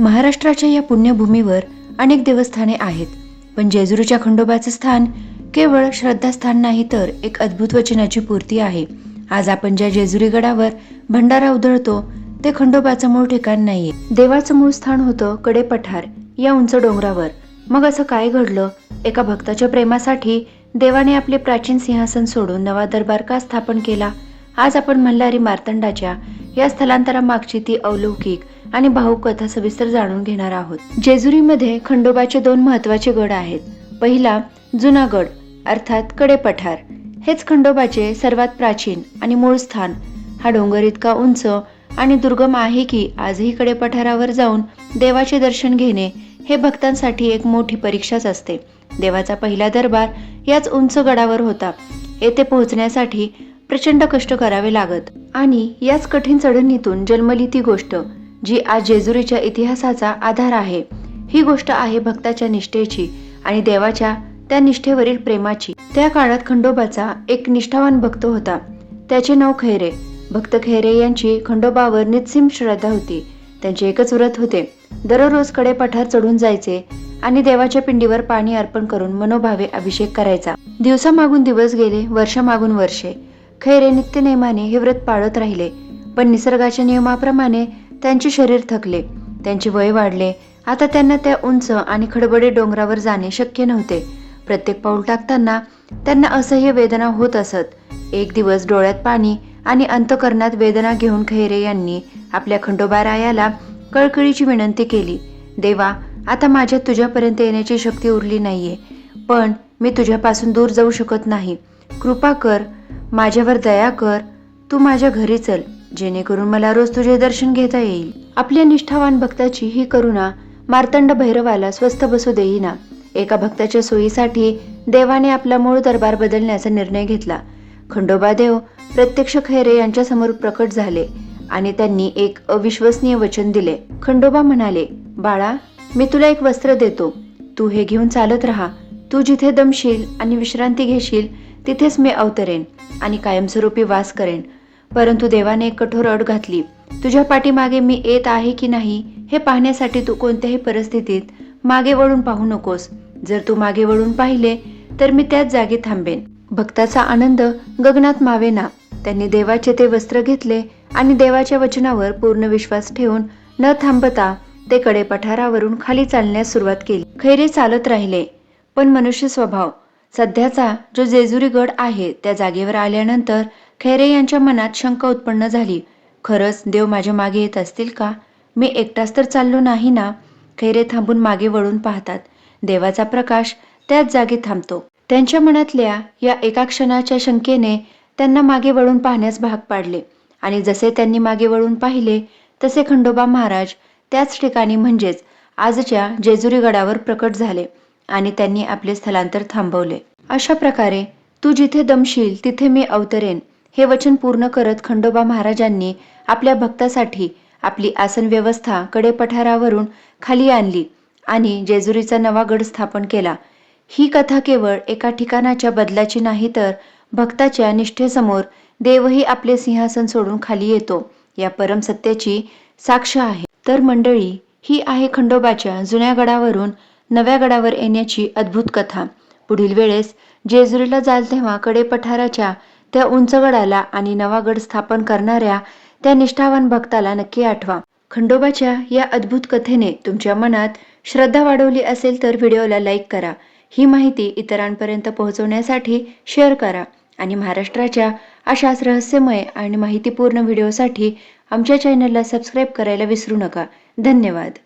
महाराष्ट्राच्या या पुण्यभूमीवर अनेक देवस्थाने आहेत. पण जेजुरीच्या खंडोबाचं स्थान केवळ श्रद्धास्थान नाही तर एक अद्भुत वचनाची पूर्ती आहे. आज आपण ज्या जेजुरी गडावर भंडारा उधळतो ते खंडोबाचं मूळ ठिकाण नाहीये. देवाचं मूळ स्थान होतं कडे पठार या उंच डोंगरावर. मग असं काय घडलं? एका भक्ताच्या प्रेमासाठी देवाने आपले प्राचीन सिंहासन सोडून नवा दरबार का स्थापन केला? आज आपण मल्हारी मार्तंडाच्या या स्थलांतरामागची ती अलौकिक आणि भाऊ कथा सविस्तर जाणून घेणार आहोत. जेजुरीमध्ये खंडोबाचे दोन महत्त्वाचे गड आहेत. पहिला जुना गड अर्थात कडे पठार हेच खंडोबाचे सर्वात प्राचीन आणि मूळ स्थान. हा डोंगर इतका उंच आणि दुर्गम आहे की आजही कडे पठारावर जाऊन देवाचे दर्शन घेणे हे भक्तांसाठी एक मोठी परीक्षाच असते. देवाचा पहिला दरबार याच उंच गडावर होता. येथे पोहोचण्यासाठी प्रचंड कष्ट करावे लागत आणि याच कठीण चढणीतून जन्मली ती गोष्ट. जी आज जेजुरीच्या इतिहासाचा आधार आहे. ही गोष्ट आहे भक्ताच्या निष्ठेची आणि देवाच्या त्या निष्ठेवरील प्रेमाची. त्या काळात खंडोबाचा एक निष्ठावान भक्त होता. त्याचे नाव खैरे. भक्त खैरे यांची खंडोबावर निस्सीम श्रद्धा होती. त्यांचे एकच व्रत होते. दररोजकडे पठार चढून जायचे आणि देवाच्या पिंडीवर पाणी अर्पण करून मनोभावे अभिषेक करायचा. दिवसामागून दिवस गेले वर्षामागून वर्षे. खैरे नित्यनेमाने हे व्रत पाळत राहिले. पण निसर्गाच्या नियमाप्रमाणे त्यांचे शरीर थकले. त्यांचे वय वाढले. आता त्यांना त्या उंच आणि खडबडे डोंगरावर जाणे शक्य नव्हते. प्रत्येक पाऊल टाकताना त्यांना असह्य वेदना होत असत. एक दिवस डोळ्यात पाणी आणि अंतकरणात वेदना घेऊन खैरे यांनी आपल्या खंडोबारायाला कळकळीची विनंती केली. देवा आता माझ्यात तुझ्यापर्यंत येण्याची शक्ती उरली नाहीये. पण मी तुझ्यापासून दूर जाऊ शकत नाही. कृपा कर. माझ्यावर दया कर. तू माझ्या घरी चल. जेणेकरून मला रोज तुझे दर्शन घेता येईल. आपल्या निष्ठावान भक्ताची ही करुणा मार्तंड भैरवाला स्वस्थ बसू देईना. एका भक्ताच्या सोयीसाठी देवाने आपला मूळ दरबार बदलण्याचा निर्णय घेतला. खंडोबा देव प्रत्यक्ष खैरे यांच्या समोर प्रकट झाले आणि त्यांनी एक अविश्वसनीय वचन दिले. खंडोबा म्हणाले बाळा मी तुला एक वस्त्र देतो. तू हे घेऊन चालत राहा. तू जिथे दमशील आणि विश्रांती घेशील तिथेच मी अवतरेन आणि कायमस्वरूपी वास करेन. परंतु देवाने एक कठोर अट घातली. तुझ्या पाठीमागे मी येत आहे की नाही हे पाहण्यासाठी तू कोणत्याही परिस्थितीत मागे वळून पाहू नकोस. जर तू मागे वळून पाहिले तर मी त्याच जागी थांबेन. भक्ताचा आनंद गगनात मावेना. त्यांनी देवाचे ते वस्त्र घेतले आणि देवाच्या वचनावर पूर्ण विश्वास ठेवून न थांबता ते कडे पठारावरून खाली चालण्यास सुरुवात केली. खैरे चालत राहिले पण मनुष्य स्वभाव. सध्याचा जो जेजुरी गड आहे त्या जागेवर आल्यानंतर खैरे यांच्या मनात शंका उत्पन्न झाली. खरंच देव माझ्या मागे येत असतील का? मी एकटाच तर चाललो नाही ना? खैरे थांबून मागे वळून पाहतात. देवाचा प्रकाश त्याच जागी थांबतो. त्यांच्या मनातल्या या एका क्षणाच्या शंकेने त्यांना मागे वळून पाहण्यास भाग पाडले. आणि जसे त्यांनी मागे वळून पाहिले तसे खंडोबा महाराज त्याच ठिकाणी म्हणजेच आजच्या जेजुरी गडावर प्रकट झाले आणि त्यांनी आपले स्थलांतर थांबवले. अशा प्रकारे तू जिथे दमशील तिथे मी अवतरेन. हे वचन पूर्ण करत खंडोबा महाराजांनी आपल्या भक्तासाठी आपली आसन व्यवस्था कडे पठारावरून खाली आणली आणि जेजुरीचा नवा गड स्थापन केला. ही कथा केवळ एका ठिकाणाच्या बदलाची नाही तर भक्ताच्या निष्ठेसमोर देवही आपले सिंहासन सोडून खाली येतो या परम सत्याची साक्ष आहे. तर मंडळी ही आहे खंडोबाच्या जुन्या गडावरून नव्या गडावर येण्याची अद्भुत कथा. पुढील वेळेस जेजुरीला जाल तेव्हा कडे पठाराच्या त्या उंच गडाला आणि नवा गड स्थापन करणाऱ्या त्या निष्ठावान भक्ताला नक्की आठवा. खंडोबाच्या या अद्भुत कथेने तुमच्या मनात श्रद्धा वाढवली असेल तर व्हिडिओला लाईक करा. ही माहिती इतरांपर्यंत पोहोचवण्यासाठी शेअर करा आणि महाराष्ट्राच्या अशाच रहस्यमय आणि माहितीपूर्ण व्हिडिओसाठी आमच्या चॅनलला सबस्क्राईब करायला विसरू नका. धन्यवाद.